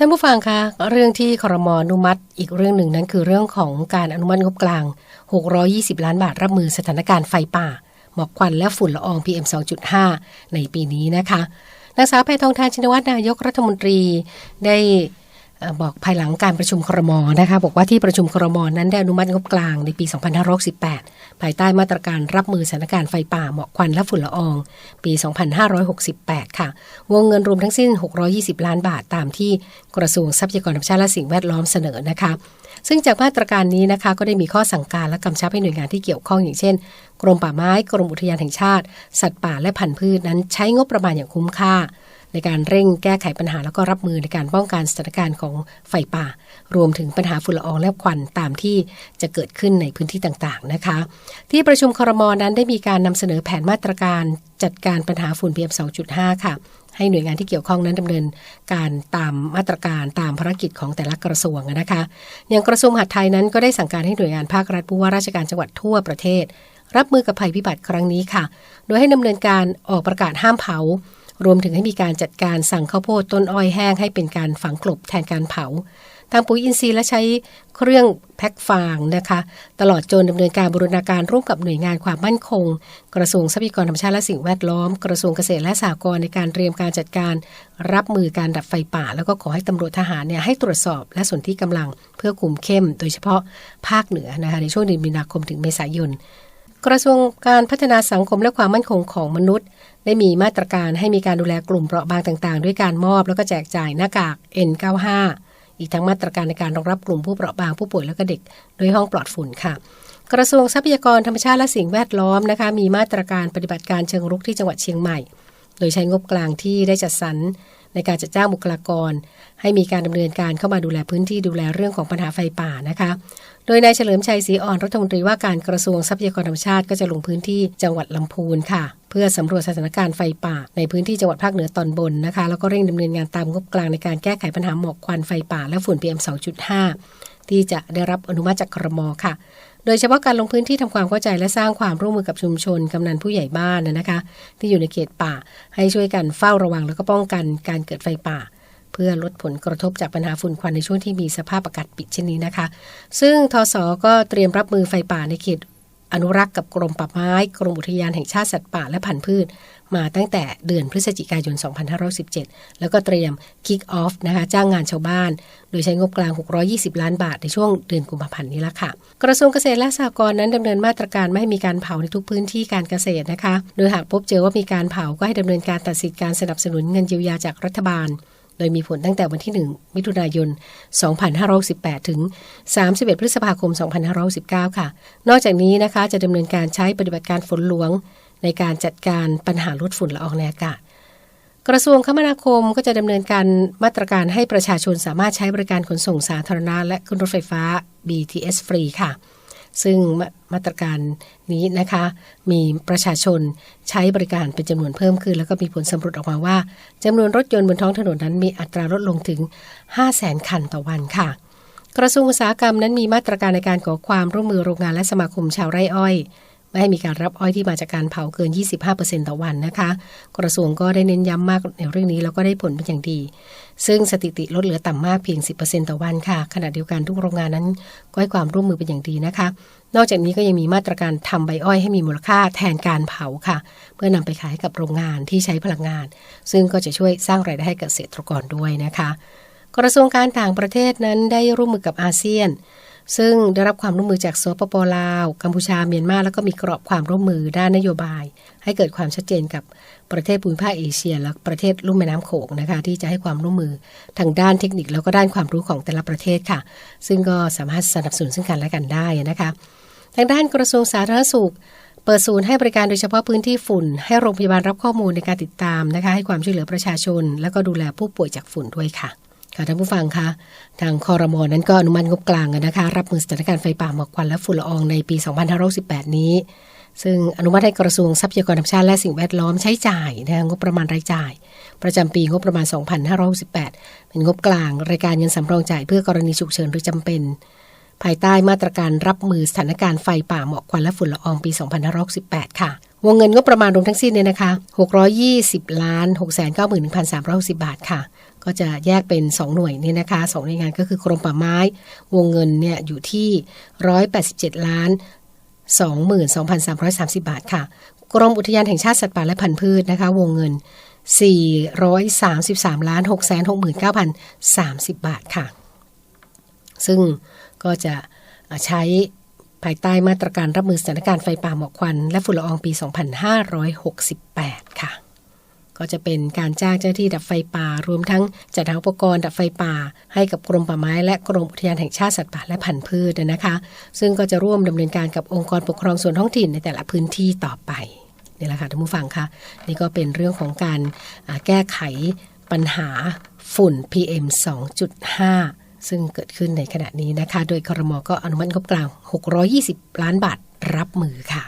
ท่านผู้ฟังคะเรื่องที่ครมอนุมัติอีกเรื่องหนึ่งนั้นคือเรื่องของการอนุมัติงบกลาง 620 ล้านบาทรับมือสถานการณ์ไฟป่า หมอกควันและฝุ่นละออง PM 2.5 ในปีนี้นะคะนางสาวแพทองทานชินวัตรนายกรัฐมนตรีได้ บอกภายหลังการประชุมครมนะคะบอกว่าที่ประชุมครมนั้นได้อนุมัติงบกลางในปี 2568 ภายใต้มาตรการรับมือสถานการณ์ไฟป่าหมอกควันและฝุ่นละออง ปี 2568 ค่ะ วงเงินรวมทั้งสิ้น 620 ล้านบาทตามที่กระทรวงทรัพยากรธรรมชาติและสิ่งแวดล้อมเสนอนะคะ ซึ่งจากมาตรการนี้นะคะก็ได้มีข้อสั่งการและกำชับให้หน่วยงานที่เกี่ยวข้องอย่างเช่น กรมป่าไม้ กรมอุทยานแห่งชาติ สัตว์ป่าและพันธุ์พืชนั้นใช้งบประมาณอย่างคุ้มค่า ในการเร่งแก้ไขปัญหาแล้วก็รับมือในการป้องกันสถานการณ์ของไฟป่า รวมถึงปัญหาฝุ่นละอองและควันตามที่จะเกิดขึ้นในพื้นที่ต่างๆนะคะ ที่ประชุมครมนั้นได้มีการนำเสนอแผนมาตรการจัดการปัญหาฝุ่น PM 2.5 ค่ะให้หน่วยงานที่เกี่ยวข้องนั้นดำเนินการตามมาตรการตามภารกิจของแต่ละกระทรวงนะคะ อย่างกระทรวงมหาดไทยนั้นก็ได้สั่งการให้หน่วยงานภาครัฐผู้ว่าราชการจังหวัดทั่วประเทศ รับมือกับภัยพิบัติครั้งนี้ค่ะ โดยให้ดำเนินการออกประกาศห้ามเผา รวมถึงให้มีการจัดการสั่งข้าวโพดต้นอ้อยแห้งให้เป็นการฝังกลบแทนการเผาทางปุ๋ยอินทรีย์และใช้เครื่องแพ็คฟางนะคะ ตลอดจนดำเนินการบูรณาการร่วมกับหน่วยงานความมั่นคง กระทรวงทรัพยากรธรรมชาติและสิ่งแวดล้อม กระทรวงเกษตรและสหกรณ์ในการเตรียมการจัดการ รับมือการดับไฟป่า แล้วก็ขอให้ตำรวจทหารเนี่ยให้ตรวจสอบและส่วนที่กำลังเพื่อคุมเข้ม โดยเฉพาะภาคเหนือนะคะในช่วงเดือนมีนาคมถึงเมษายน กระทรวงการพัฒนาสังคมและความมั่นคงของมนุษย์ ได้มีมาตรการให้มีการดูแลกลุ่มเปราะบางต่างๆ ด้วยการมอบแล้วก็แจกจ่ายหน้ากาก N95 อีกทั้งมาตรการในการรองรับกลุ่มผู้เปราะบางผู้ป่วยและก็เด็กด้วยห้องปลอดฝุ่นค่ะ กระทรวงทรัพยากรธรรมชาติและสิ่งแวดล้อมนะคะมีมาตรการปฏิบัติการเชิงรุกที่จังหวัดเชียงใหม่ โดยใช้งบกลางที่ได้จัดสรร ในการจัดจ้างบุคลากร ให้มีการดำเนินการเข้ามาดูแลพื้นที่ดูแลเรื่องของปัญหาไฟป่านะคะ โดยนายเฉลิมชัยศรีอ่อนรัฐมนตรีว่าการกระทรวงทรัพยากรธรรมชาติก็จะลงพื้นที่จังหวัดลำพูนค่ะ เพื่อสำรวจสถานการณ์ไฟป่า ในพื้นที่จังหวัดภาคเหนือตอนบนนะคะ แล้วก็เร่งดำเนินงานตามงบกลางในการแก้ไขปัญหาหมอกควันไฟป่าและฝุ่น PM 2.5ที่จะได้รับอนุมัติจากครมค่ะ โดยเฉพาะการลงพื้นที่ทำความเข้าใจและสร้างความร่วมมือกับชุมชนกำนันผู้ใหญ่บ้านนะนะคะ ที่อยู่ในเขตป่าให้ช่วยกันเฝ้าระวังแล้วก็ป้องกันการเกิดไฟป่า เพื่อลดผลกระทบจากปัญหาฝุ่นควันในช่วงที่มีสภาพอากาศปิดเช่นนี้นะคะ ซึ่งทศก็เตรียมรับมือไฟป่าในเขต อนุรักษ์กับกรมป่าไม้ กรมอุทยานแห่งชาติสัตว์ป่าและพันธุ์พืช มาตั้งแต่เดือนพฤศจิกายน 2517 แล้วก็เตรียม Kick Off นะคะจ้างงานชาวบ้าน โดยใช้งบกลาง 620 ล้านบาทในช่วงเดือนกุมภาพันธ์นี้ละค่ะ กระทรวงเกษตรและสหกรณ์นั้นดำเนินมาตรการไม่ให้มีการเผาในทุกพื้นที่การเกษตรนะคะ โดยหากพบเจอว่ามีการเผาก็ให้ดำเนินการตัดสิทธิการสนับสนุนเงินเยียวยาจากรัฐบาล โดยมีผลตั้งแต่วันที่ 1 มิถุนายน 2518 ถึง 31 พฤษภาคม 2519 ค่ะ นอกจากนี้นะคะจะดำเนินการใช้ปฏิบัติการฝนหลวง ในการจัดการปัญหาลดฝุ่นละอองในอากาศกระทรวงคมนาคมก็จะดำเนินการมาตรการให้ประชาชนสามารถใช้บริการขนส่งสาธารณะและขึ้นรถไฟฟ้า BTS ฟรีค่ะ ซึ่งมามาตรการนี้นะคะมีประชาชนใช้บริการเป็นจำนวนเพิ่มขึ้น แล้วก็มีผลสำรวจออกมาว่าจำนวนรถยนต์บนท้องถนนนั้นมีอัตราลดลงถึง 5 0 0 0 0 0 คันต่อวันค่ะ กระทรวงอุตสาหกรรมนั้นมีมาตรการในการขอความร่วมมือโรงงานและสมาคมชาวไร่อ้อย ไม่ให้มีการรับอ้อยที่มาจากการเผาเกิน 25%ต่อวันนะคะ กระทรวงก็ได้เน้นย้ำมากในเรื่องนี้แล้วก็ได้ผลเป็นอย่างดี ซึ่งสถิติลดเหลือต่ำมากเพียง 10%ต่อวันค่ะ ขณะเดียวกันทุกโรงงานนั้นก็ให้ความร่วมมือเป็นอย่างดีนะคะ นอกจากนี้ก็ยังมีมาตรการทำใบอ้อยให้มีมูลค่าแทนการเผาค่ะ เพื่อนำไปขายกับโรงงานที่ใช้พลังงาน ซึ่งก็จะช่วยสร้างรายได้ให้เกษตรกรด้วยนะคะ กระทรวงการต่างประเทศนั้นได้ร่วมมือกับอาเซียน ซึ่งได้รับความร่วมมือจากสปปลาว กัมพูชาเมียนมา แล้วก็มีกรอบความร่วมมือด้านนโยบาย ให้เกิดความชัดเจนกับประเทศภูมิภาคเอเชีย และประเทศลุ่มแม่น้ำโขงนะคะที่จะให้ความร่วมมือทางด้านเทคนิคแล้วก็ด้านความรู้ของแต่ละประเทศค่ะ ซึ่งก็สามารถสนับสนุนซึ่งกันและกันได้นะคะทางด้านกระทรวงสาธารณสุขเปิดศูนย์ให้บริการโดยเฉพาะพื้นที่ฝุ่น ให้โรงพยาบาลรับข้อมูลในการติดตามนะคะ ให้ความช่วยเหลือประชาชน แล้วก็ดูแลผู้ป่วยจากฝุ่นด้วยค่ะ ค่ะท่านผู้ฟังคะทางคอรมอนั้นก็อนุมัติงบกลางนะคะ รับมือสถานการณ์ไฟป่าหมอกควันและฝุ่นละอองในปี 2518 นี้ ซึ่งอนุมัติให้กระทรวงทรัพยากรธรรมชาติและสิ่งแวดล้อมใช้จ่ายนะคะงบประมาณรายจ่าย ประจำปีงบประมาณ 2568 เป็นงบกลาง รายการเงินสำรองจ่ายเพื่อกรณีฉุกเฉินหรือจำเป็น ภายใต้มาตรการรับมือสถานการณ์ไฟป่าหมอกควันและฝุ่นละอองปี 2568ค่ะ วงเงินงบประมาณรวมทั้งสิ้นเนี่ยนะคะ 620 ล้าน 6 9 1 3 6 0 บาทค่ะ ก็จะแยกเป็น 2 หน่วยนี่นะคะสองหน่วยงานก็คือกรมป่าไม้ วงเงินเนี่ยอยู่ที่ 187 ล้าน 22,330 บาทค่ะ กรมอุทยานแห่งชาติสัตว์ป่าและพันธุ์พืชนะคะ วงเงิน 433ล้าน669,030 บาทค่ะ ซึ่งก็จะใช้ ภายใต้มาตรการรับมือสถานการณ์ไฟป่าหมอกควัน และฝุ่นละอองปี 2568 ค่ะ ก็จะเป็นการจ้างเจ้าหน้าที่ดับไฟป่ารวมทั้งจัดหาอุปกรณ์ดับไฟป่า ให้กับกรมป่าไม้และกรมอุทยานแห่งชาติสัตว์ป่าและพันธุ์พืชนะคะ ซึ่งก็จะร่วมดำเนินการกับองค์กรปกครองส่วนท้องถิ่นในแต่ละพื้นที่ต่อไปนี่แหละค่ะท่านผู้ฟังคะนี่ก็เป็นเรื่องของการแก้ไขปัญหาฝุ่น PM 2.5 ซึ่งเกิดขึ้นในขณะนี้นะคะ โดยครมก็อนุมัติงบกลาง 620 ล้านบาทรับมือค่ะ